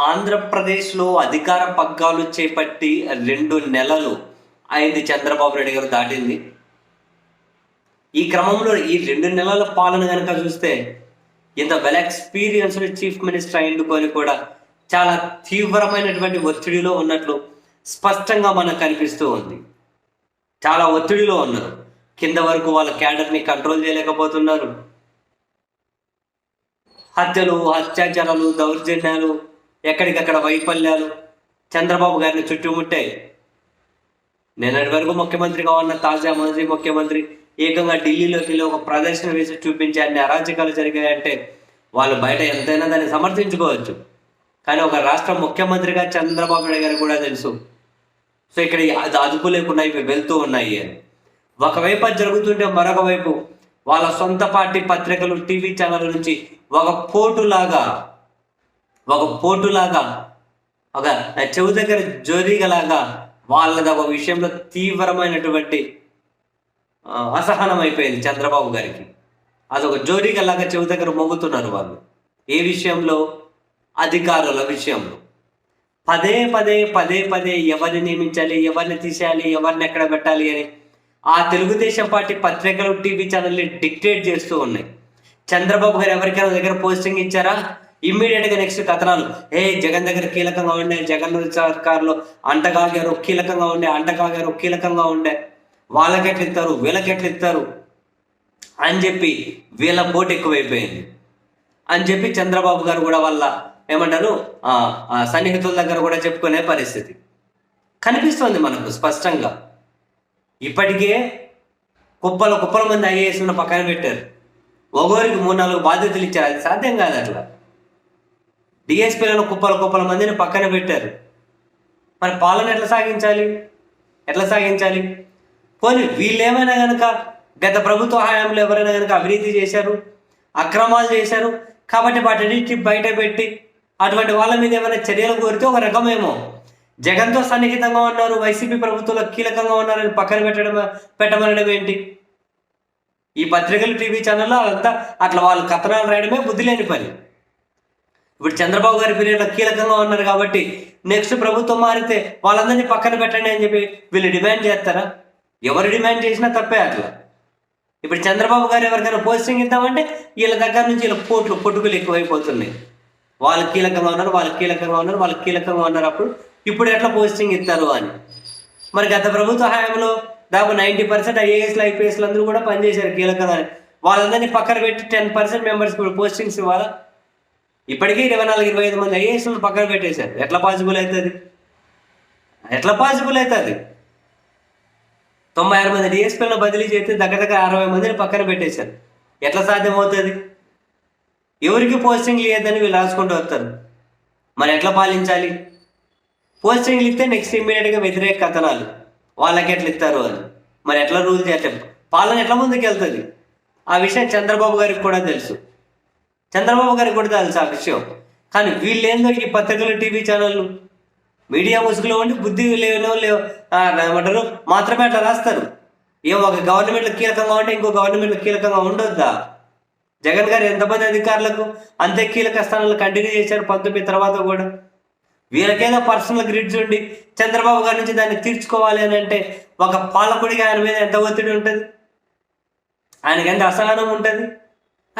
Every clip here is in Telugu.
ఆంధ్రప్రదేశ్లో అధికార పగ్గాలు చేపట్టి రెండు నెలలు అయింది చంద్రబాబు నాయుడు గారు దాటింది. ఈ క్రమంలో ఈ రెండు నెలల పాలన కనుక చూస్తే ఇంత వెల్ ఎక్స్పీరియన్స్డ్ చీఫ్ మినిస్టర్ అయిండుకొని కూడా చాలా తీవ్రమైనటువంటి ఒత్తిడిలో ఉన్నట్లు స్పష్టంగా మనకు కనిపిస్తూ ఉంది. చాలా ఒత్తిడిలో ఉన్నారు. కింద వరకు వాళ్ళ క్యాడర్ని కంట్రోల్ చేయలేకపోతున్నారు. హత్యలు అత్యాచారాలు దౌర్జన్యాలు ఎక్కడికక్కడ వైఫల్యాలు చంద్రబాబు గారిని చుట్టుముట్టాయి నిన్నటి వరకు ముఖ్యమంత్రిగా ఉన్న తాజా మాజీ ముఖ్యమంత్రి ఏకంగా ఢిల్లీలోకి వెళ్ళి ఒక ప్రదర్శన వేసి చూపించి అన్ని అరాచకాలు జరిగాయంటే వాళ్ళు బయట ఎంతైనా దాన్ని సమర్థించుకోవచ్చు. కానీ ఒక రాష్ట్ర ముఖ్యమంత్రిగా చంద్రబాబు నాయుడు గారు కూడా తెలుసు. సో ఇక్కడ అది అదుపు లేకుండా ఇవి వెళ్తూ ఉన్నాయి అని. ఒకవైపు అది జరుగుతుంటే మరొక వైపు వాళ్ళ సొంత పార్టీ పత్రికలు టీవీ ఛానల్ నుంచి ఒక పోటులాగా ఒక పోటులాగా ఒక చెవు దగ్గర జోరీగలాగా వాళ్ళది ఒక విషయంలో తీవ్రమైనటువంటి అసహనం అయిపోయింది చంద్రబాబు గారికి. అదొక జోరీగలాగా చెవు దగ్గర మొగ్గుతున్నారు వాళ్ళు. ఏ విషయంలో? అధికారుల విషయంలో. పదే పదే పదే పదే ఎవరిని నియమించాలి ఎవరిని తీసేయాలి ఎవరిని ఎక్కడ పెట్టాలి అని ఆ తెలుగుదేశం పార్టీ పత్రికలు టీవీ ఛానల్ని డిక్టేట్ చేస్తూ ఉన్నాయి. చంద్రబాబు గారు ఎవరికైనా దగ్గర పోస్టింగ్ ఇచ్చారా? ఇమ్మీడియట్గా నెక్స్ట్ కథనాలు. ఏ జగన్ దగ్గర కీలకంగా ఉండే జగన్ సర్కార్లో అంటగాగారు కీలకంగా ఉండే అంటగాగారు కీలకంగా ఉండే. వాళ్ళకెట్లు ఇస్తారు వీళ్ళకెట్లు ఇస్తారు అని చెప్పి వీళ్ళ పోటీ ఎక్కువైపోయింది. అని చెప్పి చంద్రబాబు గారు కూడా వాళ్ళ ఏమంటారు? సన్నిహితుల దగ్గర కూడా చెప్పుకునే పరిస్థితి. కనిపిస్తోంది మనకు స్పష్టంగా. ఇప్పటికే కుప్పల కుప్పల మంది ఐఏఎస్ ఉన్న పక్కన పెట్టారు. ఒగోరికి మూడు నాలుగు బాధ్యతలు ఇచ్చారు. అది సాధ్యం కాదు అట్లా. డిఎస్పీలను కుప్పల కుప్పల మందిని పక్కన పెట్టారు. మరి పాలన ఎట్లా సాగించాలి? ఎట్లా సాగించాలి? పోనీ వీళ్ళేమైనా కనుక గత ప్రభుత్వ హయాంలో ఎవరైనా కనుక అవినీతి చేశారు అక్రమాలు చేశారు కాబట్టి వాటిని బయట పెట్టి అటువంటి వాళ్ళ మీద ఏమైనా చర్యలు కోరితే ఒక రకమేమో. జగన్తో సన్నిహితంగా ఉన్నారు వైసీపీ ప్రభుత్వంలో కీలకంగా ఉన్నారని పక్కన పెట్టడం పెట్టమనడం ఏంటి? ఈ పత్రికలు టీవీ ఛానల్లో అదంతా అట్లా వాళ్ళు కథనాలు రాయడమే బుద్ధి లేని పని. ఇప్పుడు చంద్రబాబు గారి పీరియడ్లో కీలకంగా ఉన్నారు కాబట్టి నెక్స్ట్ ప్రభుత్వం మారితే వాళ్ళందరినీ పక్కన పెట్టండి అని చెప్పి వీళ్ళు డిమాండ్ చేస్తారా? ఎవరు డిమాండ్ చేసినా తప్పే అట్లా. ఇప్పుడు చంద్రబాబు గారు ఎవరికైనా పోస్టింగ్ ఇద్దామంటే వీళ్ళ దగ్గర నుంచి వీళ్ళ పోట్లు పొట్టుకులు ఎక్కువైపోతున్నాయి. వాళ్ళు కీలకంగా ఉన్నారు వాళ్ళు కీలకంగా ఉన్నారు వాళ్ళు కీలకంగా ఉన్నారు అప్పుడు ఇప్పుడు ఎట్లా పోస్టింగ్ ఇస్తారు అని. మరి గత ప్రభుత్వ హయాంలో దాదాపు నైంటీ పర్సెంట్ ఐఏఎస్లు ఐపీఎస్లు అందరూ కూడా పనిచేశారు కీలకంగా వాళ్ళందరినీ పక్కన పెట్టి టెన్ పర్సెంట్ మెంబర్స్ కూడా పోస్టింగ్స్ ఇవ్వాలా? ఇప్పటికీ ఇరవై నాలుగు ఇరవై ఐదు మంది ఐఏఎస్లు పక్కన పెట్టేశారు. ఎట్లా పాసిబుల్ అవుతుంది ఎట్లా పాసిబుల్ అవుతుంది తొంభై ఆరు మంది డిఎస్పీలను బదిలీ చేస్తే దగ్గర దగ్గర అరవై మందిని పక్కన పెట్టేశారు. ఎట్లా సాధ్యమవుతుంది? ఎవరికి పోస్టింగ్ లేదని వీళ్ళు రాసుకుంటూ వస్తారు. మరి ఎట్లా పాలించాలి? పోస్టింగ్లు ఇస్తే నెక్స్ట్ ఇమ్మీడియట్గా వ్యతిరేక కథనాలు. వాళ్ళకి ఎట్లా ఇస్తారు అని మరి ఎట్లా రూల్ చేస్తారు? పాలన ఎట్లా ముందుకు వెళ్తుంది ఆ విషయం చంద్రబాబు గారికి కూడా తెలుసు. చంద్రబాబు గారికి కూడా తెలుసు ఆ విషయం. కానీ వీళ్ళేందో ఈ పత్రికలు టీవీ ఛానళ్ళు? మీడియా ముసుగులో ఉండి బుద్ధి లేవనో లేవు. ఏమంటారు? మాత్రమే అట్లా రాస్తారు. ఏ ఒక గవర్నమెంట్లో కీలకంగా ఉంటే ఇంకో గవర్నమెంట్లో కీలకంగా ఉండొద్దా? జగన్ గారు ఎంతమంది అధికారులకు అంతే కీలక స్థానాలు కంటిన్యూ చేశారు పంతొమ్మిది తర్వాత కూడా. వీళ్ళకేదో పర్సనల్ గ్రిడ్స్ ఉండి చంద్రబాబు గారి నుంచి దాన్ని తీర్చుకోవాలి అని అంటే ఒక పాలకుడిగా ఆయన మీద ఎంత ఒత్తిడి ఉంటుంది? ఆయనకి ఎంత అసహనం ఉంటుంది?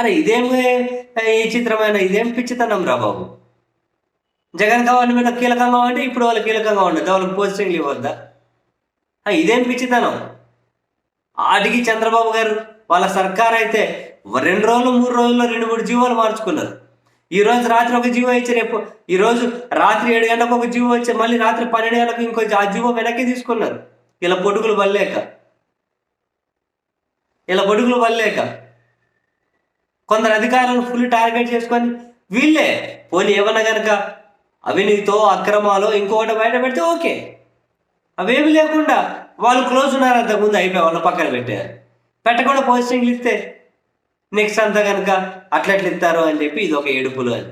అరే ఇదేం ఈ చిత్రమైన ఇదేం పిచ్చితనం రా బాబు? జగన్ గవర్నమెంట్ కీలకంగా ఉంటే ఇప్పుడు వాళ్ళు కీలకంగా ఉండదు వాళ్ళకి పోస్టింగ్లు ఇవ్వద్దా? ఇదేం పిచ్చితనం? ఆటికి చంద్రబాబు గారు వాళ్ళ సర్కార్ అయితే రెండు రోజులు మూడు రోజుల్లో రెండు మూడు జీవోలు మార్చుకున్నారు. ఈ రోజు రాత్రి ఒక జీవో ఇచ్చి రేపు ఈ రోజు రాత్రి ఏడు గంటలకు ఒక జీవో వచ్చి మళ్ళీ రాత్రి పన్నెండు గంటలకు ఇంకో ఆ జీవో వెనక్కి తీసుకున్నారు. ఇలా పొడుగులు పడలేక ఇలా పొడుగులు పడలేక కొందరు అధికారులను ఫుల్ టార్గెట్ చేసుకొని వీళ్ళే. పోనీ ఏమన్నా కనుక అవినీతితో అక్రమాలు ఇంకొకటి బయట పెడితే ఓకే. అవేమి లేకుండా వాళ్ళు క్లోజ్ ఉన్నారు అంతకుముందు అయిపోయి వాళ్ళ పక్కన పెట్టారు. పెట్టకుండా పోస్టింగ్లు ఇస్తే నెక్స్ట్ అంతా కనుక అట్లట్లు ఇస్తారు అని చెప్పి ఇది ఒక ఏడుపులు అని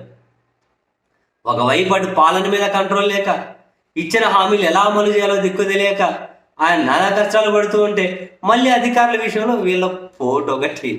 ఒకవైపు అటు పాలన మీద కంట్రోల్ లేక ఇచ్చిన హామీలు ఎలా అమలు చేయాలో దిక్కు తెలియక ఆయన నానా కష్టాలు పడుతూ ఉంటే మళ్ళీ అధికారుల విషయంలో వీళ్ళ పోటు ఒకటి